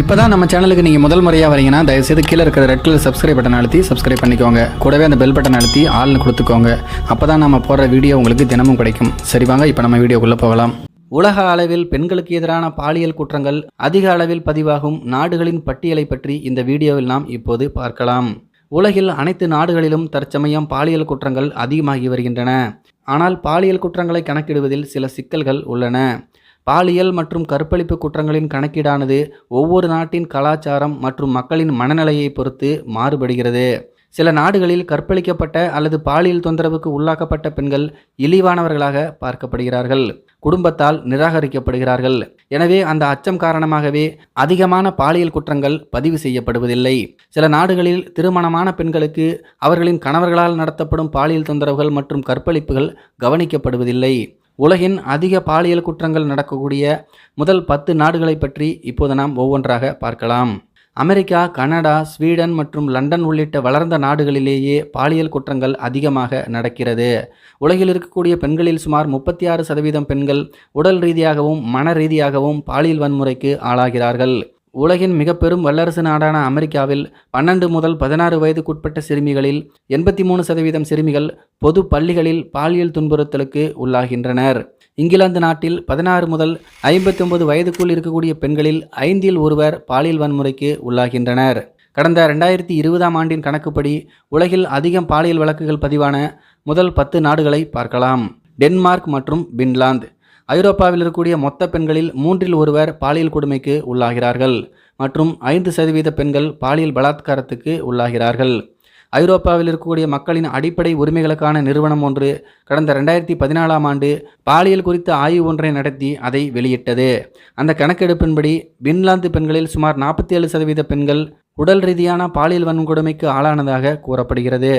இப்போ தான் நம்ம சேனலுக்கு நீங்கள் முதல் முறையாக வரீங்கன்னா தயவுசெய்து கீழே இருக்கிற ரெட் கலர் சப்ஸ்கிரைப் பட்டன் அழுத்தி சப்ஸ்கிரைப் பண்ணிக்கோங்க. கூடவே அந்த பெல் பட்டன் அழுத்தி ஆள்னு கொடுத்துக்கோங்க. அப்போ தான் நம்ம போடுற வீடியோ உங்களுக்கு தினமும் கிடைக்கும். சரி வாங்க இப்போ நம்ம வீடியோக்குள்ளே போகலாம். உலக அளவில் பெண்களுக்கு எதிரான பாலியல் குற்றங்கள் அதிக அளவில் பதிவாகும் நாடுகளின் பட்டியலை பற்றி இந்த வீடியோவில் நாம் இப்போது பார்க்கலாம். உலகில் அனைத்து நாடுகளிலும் தற்சமயம் பாலியல் குற்றங்கள் அதிகமாகி வருகின்றன. ஆனால் பாலியல் குற்றங்களை கணக்கிடுவதில் சில சிக்கல்கள் உள்ளன. பாலியல் மற்றும் கற்பழிப்பு குற்றங்களின் கணக்கீடானது ஒவ்வொரு நாட்டின் கலாச்சாரம் மற்றும் மக்களின் மனநிலையை பொறுத்து மாறுபடுகிறது. சில நாடுகளில் கற்பழிக்கப்பட்ட அல்லது பாலியல் தொந்தரவுக்கு உள்ளாக்கப்பட்ட பெண்கள் இழிவானவர்களாக பார்க்கப்படுகிறார்கள். குடும்பத்தால் நிராகரிக்கப்படுகிறார்கள். எனவே அந்த அச்சம் காரணமாகவே அதிகமான பாலியல் குற்றங்கள் பதிவு செய்யப்படுவதில்லை. சில நாடுகளில் திருமணமான பெண்களுக்கு அவர்களின் கணவர்களால் நடத்தப்படும் பாலியல் தொந்தரவுகள் மற்றும் கற்பழிப்புகள் கவனிக்கப்படுவதில்லை. உலகின் அதிக பாலியல் குற்றங்கள் நடக்கக்கூடிய முதல் பத்து நாடுகளை பற்றி இப்போது நாம் ஒவ்வொன்றாக பார்க்கலாம். அமெரிக்கா கனடா ஸ்வீடன் மற்றும் லண்டன் உள்ளிட்ட வளர்ந்த நாடுகளிலேயே பாலியல் குற்றங்கள் அதிகமாக நடக்கிறது. உலகில் இருக்கக்கூடிய பெண்களில் சுமார் முப்பத்தி ஆறு சதவீதம் பெண்கள் உடல் ரீதியாகவும் மன ரீதியாகவும் பாலியல் வன்முறைக்கு ஆளாகிறார்கள். உலகின் மிக பெரும் வல்லரசு நாடான அமெரிக்காவில் பன்னெண்டு முதல் பதினாறு வயதுக்குட்பட்ட சிறுமிகளில் எண்பத்தி மூணு சதவீதம் சிறுமிகள் பொது பள்ளிகளில் பாலியல் துன்புறுத்தலுக்கு உள்ளாகின்றனர். இங்கிலாந்து நாட்டில் பதினாறு முதல் ஐம்பத்தி ஒன்பது வயதுக்குள் இருக்கக்கூடிய பெண்களில் ஐந்தில் ஒருவர் பாலியல் வன்முறைக்கு உள்ளாகின்றனர். கடந்த ரெண்டாயிரத்தி இருபதாம் ஆண்டின் கணக்குப்படி உலகில் அதிகம் பாலியல் வழக்குகள் பதிவான முதல் பத்து நாடுகளை பார்க்கலாம். டென்மார்க் மற்றும் பின்லாந்து. ஐரோப்பாவில் இருக்கக்கூடிய மொத்த பெண்களில் மூன்றில் ஒருவர் பாலியல் கொடுமைக்கு உள்ளாகிறார்கள் மற்றும் ஐந்து சதவீத பெண்கள் பாலியல் பலாத்காரத்துக்கு உள்ளாகிறார்கள். ஐரோப்பாவில் இருக்கக்கூடிய மக்களின் அடிப்படை உரிமைகளுக்கான நிறுவனம் ஒன்று கடந்த ரெண்டாயிரத்தி பதினாலாம் ஆண்டு பாலியல் குறித்த ஆய்வு ஒன்றை நடத்தி அதை வெளியிட்டது. அந்த கணக்கெடுப்பின்படி பின்லாந்து பெண்களில் சுமார் நாற்பத்தி ஏழு சதவீத பெண்கள் உடல் ரீதியான பாலியல் வன்கொடுமைக்கு ஆளானதாக கூறப்படுகிறது.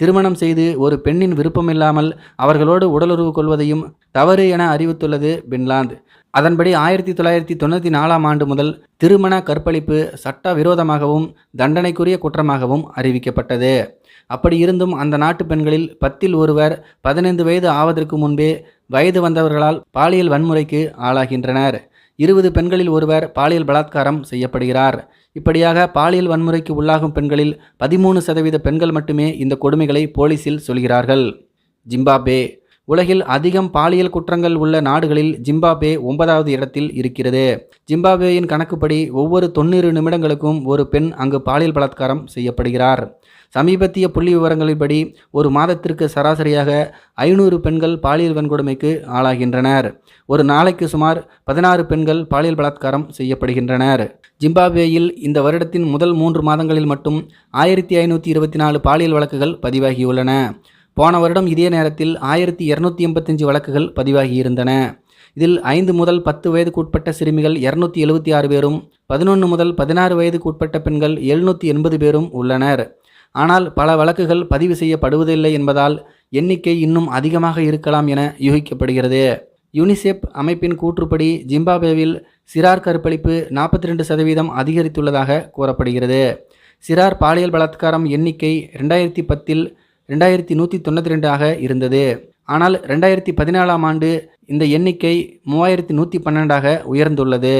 திருமணம் செய்து ஒரு பெண்ணின் விருப்பமில்லாமல் அவர்களோடு உடலுறவு கொள்வதையும் தவறு என அறிவித்துள்ளது பின்லாந்து. அதன்படி ஆயிரத்தி தொள்ளாயிரத்தி தொண்ணூற்றி நாலாம் ஆண்டு முதல் திருமண கற்பழிப்பு சட்ட விரோதமாகவும் தண்டனைக்குரிய குற்றமாகவும் அறிவிக்கப்பட்டது. அப்படி இருந்தும் அந்த நாட்டு பெண்களில் பத்தில் ஒருவர் பதினைந்து வயது ஆவதற்கு முன்பே வயது வந்தவர்களால் பாலியல் வன்முறைக்கு ஆளாகின்றனர். இருபது பெண்களில் ஒருவர் பாலியல் பலாத்காரம் செய்யப்படுகிறார். இப்படியாக பாலியல் வன்முறைக்கு உள்ளாகும் பெண்களில் பதிமூணு சதவீத பெண்கள் மட்டுமே இந்த கொடுமைகளை போலீசில் சொல்கிறார்கள். ஜிம்பாப்வே உலகில் அதிகம் பாலியல் குற்றங்கள் உள்ள நாடுகளில் ஜிம்பாப்வே ஒன்பதாவது இடத்தில் இருக்கிறது. ஜிம்பாப்வேயின் கணக்குப்படி ஒவ்வொரு தொண்ணூறு நிமிடங்களுக்கும் ஒரு பெண் அங்கு பாலியல் பலாத்காரம் செய்யப்படுகிறார். சமீபத்திய புள்ளி விவரங்களின்படி ஒரு மாதத்திற்கு சராசரியாக ஐநூறு பெண்கள் பாலியல் வன்கொடுமைக்கு ஆளாகின்றனர். ஒரு நாளைக்கு சுமார் பதினாறு பெண்கள் பாலியல் பலாத்காரம் செய்யப்படுகின்றனர். ஜிம்பாப்வேயில் இந்த வருடத்தின் முதல் மூன்று மாதங்களில் மட்டும் ஆயிரத்தி ஐநூற்றி இருபத்தி நாலு பாலியல் வழக்குகள் பதிவாகியுள்ளன. போன வருடம் இதே நேரத்தில் ஆயிரத்தி இரநூத்தி எண்பத்தஞ்சு வழக்குகள் பதிவாகியிருந்தன. இதில் ஐந்து முதல் பத்து வயதுக்குட்பட்ட சிறுமிகள் இரநூத்தி எழுபத்தி ஆறு பேரும் பதினொன்று முதல் பதினாறு வயதுக்குட்பட்ட பெண்கள் எழுநூற்றி எண்பது பேரும் உள்ளனர். ஆனால் பல வழக்குகள் பதிவு செய்யப்படுவதில்லை என்பதால் எண்ணிக்கை இன்னும் அதிகமாக இருக்கலாம் என யூகிக்கப்படுகிறது. யூனிசெப் அமைப்பின் கூற்றுப்படி ஜிம்பாப்வேவில் சிறார் கற்பழிப்பு நாற்பத்தி ரெண்டு சதவீதம் அதிகரித்துள்ளதாக கூறப்படுகிறது. சிறார் பாலியல் பலாத்காரம் எண்ணிக்கை ரெண்டாயிரத்தி பத்தில் ரெண்டாயிரத்தி நூற்றி தொண்ணூற்றி ரெண்டாக இருந்தது. ஆனால் ரெண்டாயிரத்தி பதினாலாம் ஆண்டு இந்த எண்ணிக்கை மூவாயிரத்தி நூற்றி பன்னெண்டாக உயர்ந்துள்ளது.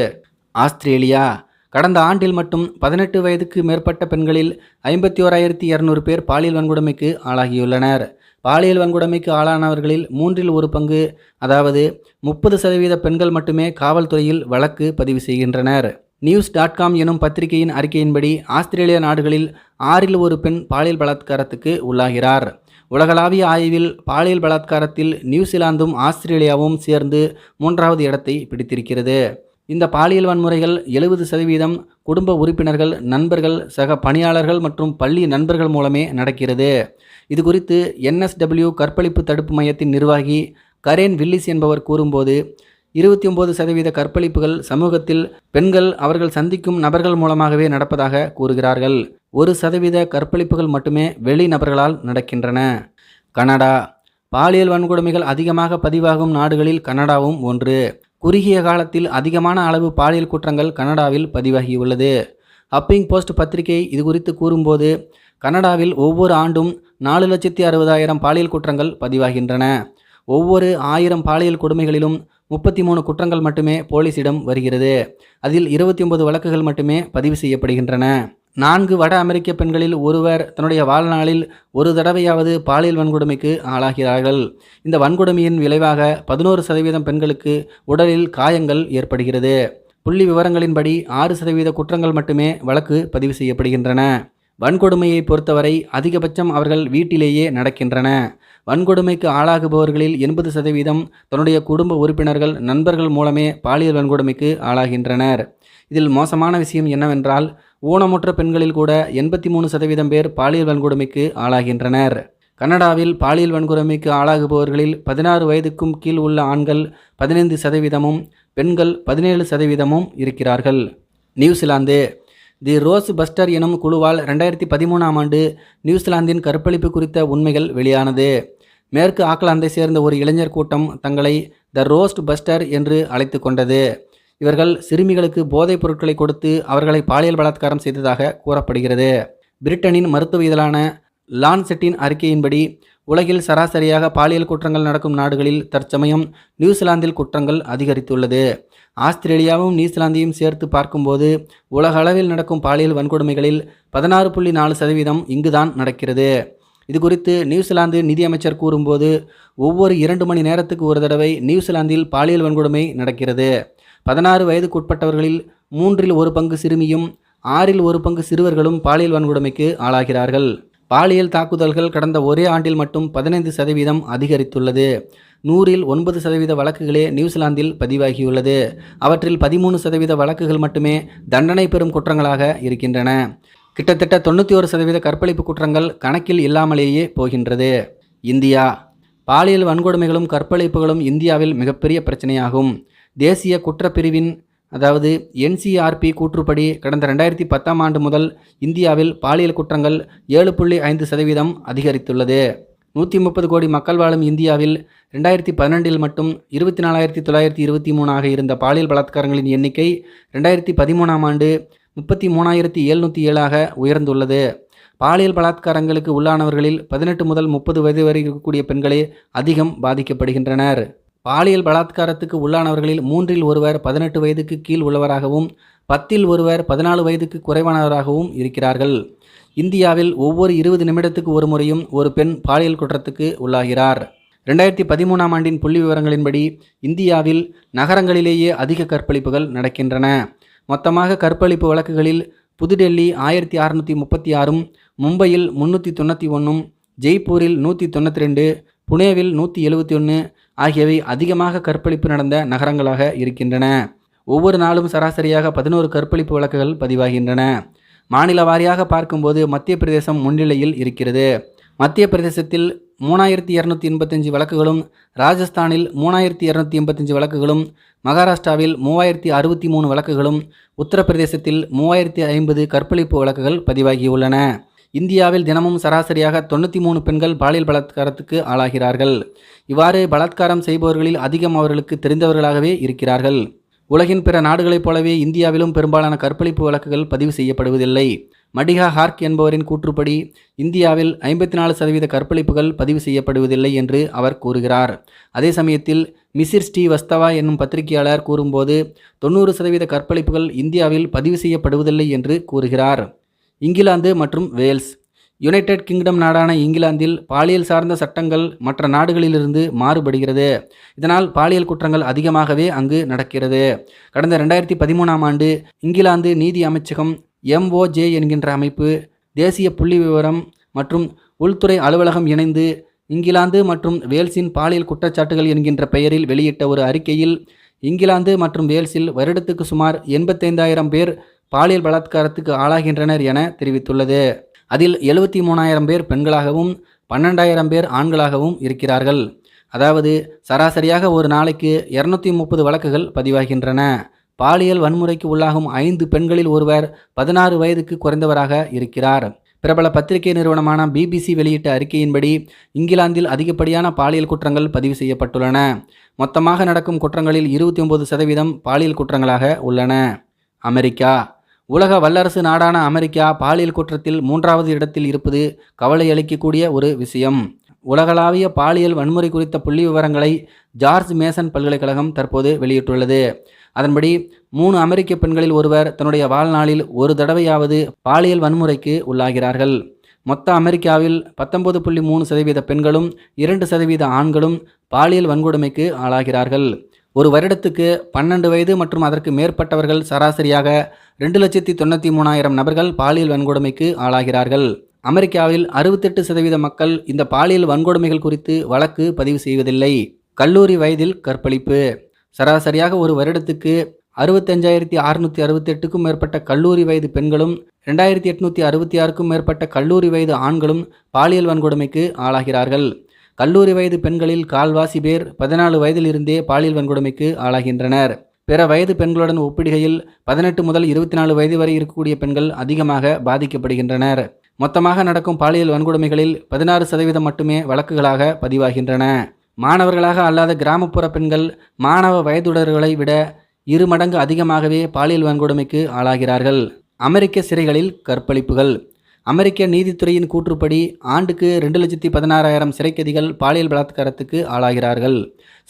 ஆஸ்திரேலியா கடந்த ஆண்டில் மட்டும் பதினெட்டு வயதுக்கு மேற்பட்ட பெண்களில் ஐம்பத்தி ஓராயிரத்தி இரநூறு பேர் பாலியல் வன்கொடுமைக்கு ஆளாகியுள்ளனர். பாலியல் வன்கொடுமைக்கு ஆளானவர்களில் மூன்றில் ஒரு பங்கு அதாவது முப்பது சதவீத பெண்கள் மட்டுமே காவல்துறையில் வழக்கு பதிவு செய்கின்றனர். நியூஸ் டாட் காம் எனும் பத்திரிகையின் அறிக்கையின்படி ஆஸ்திரேலிய நாடுகளில் ஆறில் ஒரு பெண் பாலியல் பலாத்காரத்துக்கு உள்ளாகிறார். உலகளாவிய ஆய்வில் பாலியல் பலாத்காரத்தில் நியூசிலாந்தும் ஆஸ்திரேலியாவும் சேர்ந்து மூன்றாவது இடத்தை பிடித்திருக்கிறது. இந்த பாலியல் வன்முறைகள் எழுபது சதவீதம் குடும்ப உறுப்பினர்கள் நண்பர்கள் சக பணியாளர்கள் மற்றும் பள்ளி நண்பர்கள் மூலமே நடக்கிறது. இது குறித்து என்எஸ்டபிள்யூ கற்பழிப்பு தடுப்பு மையத்தின் நிர்வாகி கரேன் வில்லிஸ் என்பவர் கூறும்போது இருபத்தி ஒம்பது சதவீத கற்பழிப்புகள் சமூகத்தில் பெண்கள் அவர்கள் சந்திக்கும் நபர்கள் மூலமாகவே நடப்பதாக கூறுகிறார்கள். ஒரு சதவீத கற்பழிப்புகள் மட்டுமே வெளி நபர்களால் நடக்கின்றன. கனடா. பாலியல் வன்கொடுமைகள் அதிகமாக பதிவாகும் நாடுகளில் கனடாவும் ஒன்று. குறுகிய காலத்தில் அதிகமான அளவு பாலியல் குற்றங்கள் கனடாவில் பதிவாகியுள்ளது. ஹப்பிங் போஸ்ட் பத்திரிகை இது குறித்து கூறும்போது கனடாவில் ஒவ்வொரு ஆண்டும் நாலு லட்சத்தி அறுபதாயிரம் பாலியல் குற்றங்கள் பதிவாகின்றன. ஒவ்வொரு ஆயிரம் பாலியல் கொடுமைகளிலும் முப்பத்தி மூணு குற்றங்கள் மட்டுமே போலீசிடம் வருகிறது. அதில் இருபத்தி ஒன்பது வழக்குகள் மட்டுமே பதிவு செய்யப்படுகின்றன. நான்கு வட அமெரிக்க பெண்களில் ஒருவர் தன்னுடைய வாழ்நாளில் ஒரு தடவையாவது பாலியல் வன்கொடுமைக்கு ஆளாகிறார்கள். இந்த வன்கொடுமையின் விளைவாக பதினோரு சதவீதம் பெண்களுக்கு உடலில் காயங்கள் ஏற்படுகிறது. புள்ளி விவரங்களின்படி ஆறு சதவீத குற்றங்கள் மட்டுமே வழக்கு பதிவு செய்யப்படுகின்றன. வன்கொடுமையை பொறுத்தவரை அதிகபட்சம் அவர்கள் வீட்டிலேயே நடக்கின்றன. வன்கொடுமைக்கு ஆளாகுபவர்களில் எண்பது சதவீதம் தன்னுடைய குடும்ப உறுப்பினர்கள் நண்பர்கள் மூலமே பாலியல் வன்கொடுமைக்கு ஆளாகின்றனர். இதில் மோசமான விஷயம் என்னவென்றால் ஊனமுற்ற பெண்களில் கூட எண்பத்தி மூணு சதவீதம் பேர் பாலியல் வன்கொடுமைக்கு ஆளாகின்றனர். கனடாவில் பாலியல் வன்கொடுமைக்கு ஆளாகுபவர்களில் பதினாறு வயதுக்கும் கீழ் உள்ள ஆண்கள் பதினைந்து சதவீதமும் பெண்கள் பதினேழு சதவீதமும் இருக்கிறார்கள். நியூசிலாந்து தி ரோஸ் பஸ்டர் எனும் குழுவால் ரெண்டாயிரத்தி பதிமூணாம் ஆண்டு நியூசிலாந்தின் கற்பழிப்பு குறித்த உண்மைகள் வெளியானது. மேற்கு ஆக்லாந்தை சேர்ந்த ஒரு இளைஞர் கூட்டம் தங்களை த ரோஸ்ட் பஸ்டர் என்று அழைத்து கொண்டது. இவர்கள் சிறுமிகளுக்கு போதைப் பொருட்களை கொடுத்து அவர்களை பாலியல் பலாத்காரம் செய்ததாக கூறப்படுகிறது. பிரிட்டனின் மருத்துவ இதழான லான்செட்டின் அறிக்கையின்படி உலகில் சராசரியாக பாலியல் குற்றங்கள் நடக்கும் நாடுகளில் தற்சமயம் நியூசிலாந்தில் குற்றங்கள் அதிகரித்துள்ளது. ஆஸ்திரேலியாவும் நியூசிலாந்தையும் சேர்த்து பார்க்கும்போது உலக அளவில் நடக்கும் பாலியல் வன்கொடுமைகளில் பதினாறு புள்ளி நாலு சதவீதம் இங்குதான் நடக்கிறது. இது குறித்து நியூசிலாந்து நிதியமைச்சர் கூறும்போது ஒவ்வொரு இரண்டு மணி நேரத்துக்கு ஒரு தடவை நியூசிலாந்தில் பாலியல் வன்கொடுமை நடக்கிறது. பதினாறு வயதுக்குட்பட்டவர்களில் மூன்றில் ஒரு பங்கு சிறுமியும் ஆறில் ஒரு பங்கு சிறுவர்களும் பாலியல் வன்கொடுமைக்கு ஆளாகிறார்கள். பாலியல் தாக்குதல்கள் கடந்த ஒரே ஆண்டில் மட்டும் பதினைந்து சதவீதம் அதிகரித்துள்ளது. நூறில் ஒன்பது சதவீத வழக்குகளே நியூசிலாந்தில் பதிவாகியுள்ளது. அவற்றில் பதிமூணு சதவீத வழக்குகள் மட்டுமே தண்டனை பெறும் குற்றங்களாக இருக்கின்றன. கிட்டத்தட்ட தொண்ணூற்றி ஒரு சதவீத கற்பழிப்பு குற்றங்கள் கணக்கில் இல்லாமலேயே போகின்றது. இந்தியா. பாலியல் வன்கொடுமைகளும் கற்பழிப்புகளும் இந்தியாவில் மிகப்பெரிய பிரச்சனையாகும். தேசிய குற்றப்பிரிவின் அதாவது என்சிஆர்பி கூற்றுப்படி கடந்த ரெண்டாயிரத்தி பத்தாம் ஆண்டு முதல் இந்தியாவில் பாலியல் குற்றங்கள் ஏழு புள்ளி ஐந்து சதவீதம் அதிகரித்துள்ளது. நூற்றி முப்பது கோடி மக்கள் வாழும் இந்தியாவில் ரெண்டாயிரத்தி பன்னெண்டில் மட்டும் இருபத்தி நாலாயிரத்தி தொள்ளாயிரத்தி இருபத்தி மூணாக இருந்த பாலியல் பலாத்காரங்களின் எண்ணிக்கை ரெண்டாயிரத்தி பதிமூணாம் ஆண்டு முப்பத்தி மூணாயிரத்தி எழுநூற்றி ஏழாக உயர்ந்துள்ளது. பாலியல் பலாத்காரங்களுக்கு உள்ளானவர்களில் பதினெட்டு முதல் முப்பது வயது வரை இருக்கக்கூடிய பெண்களே அதிகம் பாதிக்கப்படுகின்றனர். பாலியல் பலாத்காரத்துக்கு உள்ளானவர்களில் மூன்றில் ஒருவர் பதினெட்டு வயதுக்கு கீழ் உள்ளவராகவும் பத்தில் ஒருவர் பதினாலு வயதுக்கு குறைவானவராகவும் இருக்கிறார்கள். இந்தியாவில் ஒவ்வொரு இருபது நிமிடத்துக்கு ஒரு முறையும் ஒரு பெண் பாலியல் குற்றத்துக்கு உள்ளாகிறார். ரெண்டாயிரத்தி பதிமூணாம் ஆண்டின் புள்ளி விவரங்களின்படி இந்தியாவில் நகரங்களிலேயே அதிக கற்பழிப்புகள் நடக்கின்றன. மொத்தமாக கற்பழிப்பு வழக்குகளில் புதுடெல்லி ஆயிரத்தி அறுநூற்றி முப்பத்தி ஆறும் மும்பையில் முந்நூற்றி தொண்ணூற்றி ஒன்றும் ஜெய்ப்பூரில் நூற்றி தொண்ணூற்றி ரெண்டு புனேவில் நூற்றி எழுபத்தி ஒன்று ஆகியவை அதிகமாக கற்பழிப்பு நடந்த நகரங்களாக இருக்கின்றன. ஒவ்வொரு நாளும் சராசரியாக பதினோரு கற்பழிப்பு வழக்குகள் பதிவாகின்றன. மாநில வாரியாக பார்க்கும்போது மத்திய பிரதேசம் முன்னிலையில் இருக்கிறது. மத்திய பிரதேசத்தில் மூணாயிரத்தி இரநூத்தி எண்பத்தஞ்சு வழக்குகளும் ராஜஸ்தானில் மூணாயிரத்தி இரநூத்தி எண்பத்தஞ்சு வழக்குகளும் மகாராஷ்டிராவில் மூவாயிரத்தி அறுபத்தி மூணு வழக்குகளும் உத்தரப்பிரதேசத்தில் மூவாயிரத்தி ஐம்பது கற்பழிப்பு வழக்குகள் பதிவாகியுள்ளன. இந்தியாவில் தினமும் சராசரியாக தொண்ணூற்றி மூணு பெண்கள் பாலியல் பலாத்காரத்துக்கு ஆளாகிறார்கள். இவ்வாறு பலாத்காரம் செய்பவர்களில் அதிகம் அவர்களுக்கு தெரிந்தவர்களாகவே இருக்கிறார்கள். உலகின் பிற நாடுகளைப் போலவே இந்தியாவிலும் பெரும்பாலான கற்பழிப்பு வழக்குகள் பதிவு செய்யப்படுவதில்லை. மடிகா ஹார்க் என்பவரின் கூற்றுப்படி இந்தியாவில் ஐம்பத்தி நாலு சதவீத கற்பழிப்புகள் பதிவு செய்யப்படுவதில்லை என்று அவர் கூறுகிறார். அதே சமயத்தில் மிசிர் ஸ்ரீ வஸ்தவா என்னும் பத்திரிகையாளர் கூறும்போது தொண்ணூறு சதவீத கற்பழிப்புகள் இந்தியாவில் பதிவு செய்யப்படுவதில்லை என்று கூறுகிறார். இங்கிலாந்து மற்றும் வேல்ஸ் யுனைடெட் கிங்டம் நாடான இங்கிலாந்தில் பாலியல் சார்ந்த சட்டங்கள் மற்ற நாடுகளிலிருந்து மாறுபடுகிறது. இதனால் பாலியல் குற்றங்கள் அதிகமாகவே அங்கு நடக்கிறது. கடந்த ரெண்டாயிரத்தி பதிமூணாம் ஆண்டு இங்கிலாந்து நீதி அமைச்சகம் எம்ஓஜே என்கின்ற அமைப்பு தேசிய புள்ளி விவரம் மற்றும் உள்துறை அலுவலகம் இணைந்து இங்கிலாந்து மற்றும் வேல்ஸின் பாலியல் குற்றச்சாட்டுகள் என்கின்ற பெயரில் வெளியிட்ட ஒரு அறிக்கையில் இங்கிலாந்து மற்றும் வேல்ஸில் வருடத்துக்கு சுமார் எண்பத்தைந்தாயிரம் பேர் பாலியல் பலாத்காரத்துக்கு ஆளாகின்றனர் என தெரிவித்துள்ளது. அதில் எழுபத்தி மூணாயிரம் பேர் பெண்களாகவும் பன்னெண்டாயிரம் பேர் ஆண்களாகவும் இருக்கிறார்கள். அதாவது சராசரியாக ஒரு நாளைக்கு இரநூத்தி முப்பது வழக்குகள் பதிவாகின்றன. பாலியல் வன்முறைக்கு உள்ளாகும் ஐந்து பெண்களில் ஒருவர் பதினாறு வயதுக்கு குறைந்தவராக இருக்கிறார். பிரபல பத்திரிகை நிறுவனமான பிபிசி வெளியிட்ட அறிக்கையின்படி இங்கிலாந்தில் அதிகப்படியான பாலியல் குற்றங்கள் பதிவு செய்யப்பட்டுள்ளன. மொத்தமாக நடக்கும் குற்றங்களில் இருபத்தி ஒன்பது சதவீதம் பாலியல் குற்றங்களாக உள்ளன. அமெரிக்கா. உலக வல்லரசு நாடான அமெரிக்கா பாலியல் குற்றத்தில் மூன்றாவது இடத்தில் இருப்பது கவலை அளிக்கக்கூடிய ஒரு விஷயம். உலகளாவிய பாலியல் வன்முறை குறித்த புள்ளி விவரங்களை ஜார்ஜ் மேசன் பல்கலைக்கழகம் தற்போது வெளியிட்டுள்ளது. அதன்படி மூணு அமெரிக்க பெண்களில் ஒருவர் தன்னுடைய வாழ்நாளில் ஒரு தடவையாவது பாலியல் வன்முறைக்கு உள்ளாகிறார்கள். மொத்த அமெரிக்காவில் பத்தொன்பது புள்ளி மூணு சதவீத பெண்களும் இரண்டு சதவீத ஆண்களும் பாலியல் வன்கொடுமைக்கு ஆளாகிறார்கள். ஒரு வருடத்துக்கு பன்னெண்டு வயது மற்றும் அதற்கு மேற்பட்டவர்கள் சராசரியாக ரெண்டு லட்சத்தி தொண்ணூற்றி மூணாயிரம் நபர்கள் பாலியல் வன்கொடுமைக்கு ஆளாகிறார்கள். அமெரிக்காவில் அறுபத்தெட்டு சதவீத மக்கள் இந்த பாலியல் வன்கொடுமைகள் குறித்து வழக்கு பதிவு செய்வதில்லை. கல்லூரி வயதில் கற்பழிப்பு. சராசரியாக ஒரு வருடத்துக்கு அறுபத்தஞ்சாயிரத்தி அறுநூற்றி அறுபத்தெட்டுக்கும் மேற்பட்ட கல்லூரி வயது பெண்களும் ரெண்டாயிரத்தி எட்நூற்றி அறுபத்தி ஆறுக்கும் மேற்பட்ட கல்லூரி வயது ஆண்களும் பாலியல் வன்கொடுமைக்கு ஆளாகிறார்கள். கல்லூரி வயது பெண்களில் கால்வாசி பேர் பதினாலு வயதிலிருந்தே பாலியல் வன்கொடுமைக்கு ஆளாகின்றனர். பிற வயது பெண்களுடன் ஒப்பிடுகையில் பதினெட்டு முதல் இருபத்தி நாலு வயது வரை இருக்கக்கூடிய பெண்கள் அதிகமாக பாதிக்கப்படுகின்றனர். மொத்தமாக நடக்கும் பாலியல் வன்கொடுமைகளில் பதினாறு சதவீதம் மட்டுமே வழக்குகளாக பதிவாகின்றன. மாணவர்களாக அல்லாத கிராமப்புற பெண்கள் மாணவ வயதுடர்களை விட இரு மடங்கு அதிகமாகவே பாலியல் வன்கொடுமைக்கு ஆளாகிறார்கள். அமெரிக்க சிறைகளில் கற்பழிப்புகள். அமெரிக்க நீதித்துறையின் கூற்றுப்படி ஆண்டுக்கு ரெண்டு லட்சத்தி பதினாறாயிரம் சிறைக்கதிகள் பாலியல் பலாத்காரத்துக்கு ஆளாகிறார்கள்.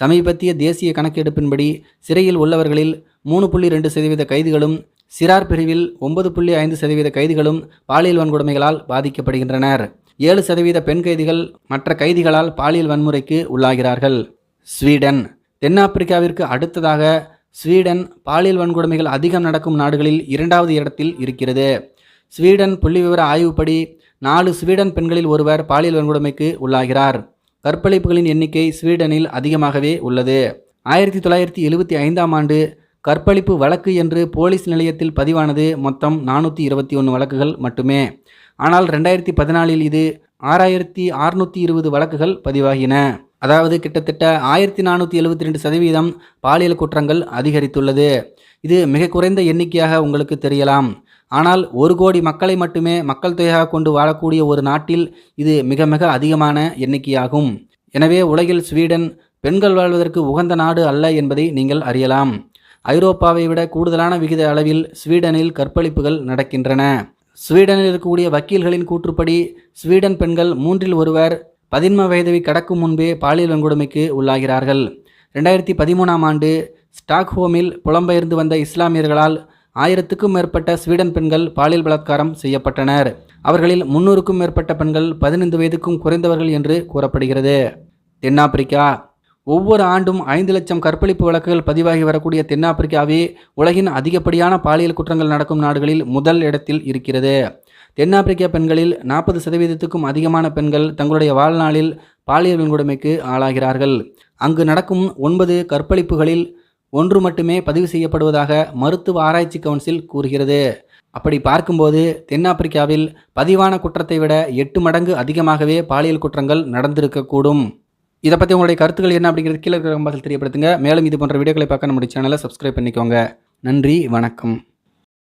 சமீபத்திய தேசிய கணக்கெடுப்பின்படி சிறையில் உள்ளவர்களில் மூணு புள்ளி ரெண்டு சதவீத கைதிகளும் சிறார் பிரிவில் ஒன்பது புள்ளி ஐந்து சதவீத கைதிகளும் பாலியல் வன்கொடுமைகளால் பாதிக்கப்படுகின்றனர். ஏழு சதவீத பெண் கைதிகள் மற்ற கைதிகளால் பாலியல் வன்முறைக்கு உள்ளாகிறார்கள். ஸ்வீடன். தென்னாப்பிரிக்காவிற்கு அடுத்ததாக ஸ்வீடன் பாலியல் வன்கொடுமைகள் அதிகம் நடக்கும் நாடுகளில் இரண்டாவது இடத்தில் இருக்கிறது. ஸ்வீடன் புள்ளிவிவர ஆய்வுப்படி நாலு ஸ்வீடன் பெண்களில் ஒருவர் பாலியல் வன்கொடுமைக்கு உள்ளாகிறார். கற்பழிப்புகளின் எண்ணிக்கை ஸ்வீடனில் அதிகமாகவே உள்ளது. ஆயிரத்தி தொள்ளாயிரத்தி எழுபத்தி ஐந்தாம் ஆண்டு கற்பழிப்பு வழக்கு என்று போலீஸ் நிலையத்தில் பதிவானது மொத்தம் நானூற்றி இருபத்தி ஒன்று வழக்குகள் மட்டுமே. ஆனால் ரெண்டாயிரத்தி பதினாலில் இது ஆறாயிரத்தி அறுநூற்றி இருபது வழக்குகள் பதிவாகின. அதாவது கிட்டத்தட்ட ஆயிரத்தி நானூற்றி எழுபத்தி ரெண்டு சதவீதம் பாலியல் குற்றங்கள் அதிகரித்துள்ளது. இது மிக குறைந்த எண்ணிக்கையாக உங்களுக்கு தெரியலாம். ஆனால் ஒரு கோடி மக்களை மட்டுமே மக்கள் தொகையாக கொண்டு வாழக்கூடிய ஒரு நாட்டில் இது மிக மிக அதிகமான எண்ணிக்கையாகும். எனவே உலகில் ஸ்வீடன் பெண்கள் வாழ்வதற்கு உகந்த நாடு அல்ல என்பதை நீங்கள் அறியலாம். ஐரோப்பாவை விட கூடுதலான விகித அளவில் ஸ்வீடனில் கற்பழிப்புகள் நடக்கின்றன. ஸ்வீடனில் இருக்கக்கூடிய வக்கீல்களின் கூற்றுப்படி ஸ்வீடன் பெண்கள் மூன்றில் ஒருவர் பதின்ம வயதை கடக்கும் முன்பே பாலியல் வன்கொடுமைக்கு உள்ளாகிறார்கள். ரெண்டாயிரத்தி பதிமூணாம் ஆண்டு ஸ்டாக்ஹோமில் புலம்பெயர்ந்து வந்த இஸ்லாமியர்களால் ஆயிரத்துக்கும் மேற்பட்ட ஸ்வீடன் பெண்கள் பாலியல் பலாத்காரம் செய்யப்பட்டனர். அவர்களில் முன்னூறுக்கும் மேற்பட்ட பெண்கள் பதினைந்து வயதுக்கும் குறைந்தவர்கள் என்று கூறப்படுகிறது. தென்னாப்பிரிக்கா. ஒவ்வொரு ஆண்டும் ஐந்து லட்சம் கற்பழிப்பு வழக்குகள் பதிவாகி வரக்கூடிய தென்னாப்பிரிக்காவே உலகின் அதிகப்படியான பாலியல் குற்றங்கள் நடக்கும் நாடுகளில் முதல் இடத்தில் இருக்கிறது. தென்னாப்பிரிக்க பெண்களில் நாற்பது சதவீதத்துக்கும் அதிகமான பெண்கள் தங்களுடைய வாழ்நாளில் பாலியல் வன்கொடுமைக்கு ஆளாகிறார்கள். அங்கு நடக்கும் ஒன்பது கற்பழிப்புகளில் ஒன்று மட்டுமே பதிவு செய்யப்படுவதாக மருத்துவ ஆராய்ச்சி கவுன்சில் கூறுகிறது. அப்படி பார்க்கும்போது தென்னாப்பிரிக்காவில் பதிவான குற்றத்தை விட எட்டு மடங்கு அதிகமாகவே பாலியல் குற்றங்கள் நடந்திருக்கக்கூடும். இதை பற்றி உங்களுடைய கருத்துக்கள் என்ன அப்படிங்கிறது கீழே இருக்கிற தெரியப்படுத்துங்க. மேலும் இது போன்ற வீடியோக்களை பார்க்க நம்முடைய சேனலை சப்ஸ்கிரைப் பண்ணிக்கோங்க. நன்றி வணக்கம்.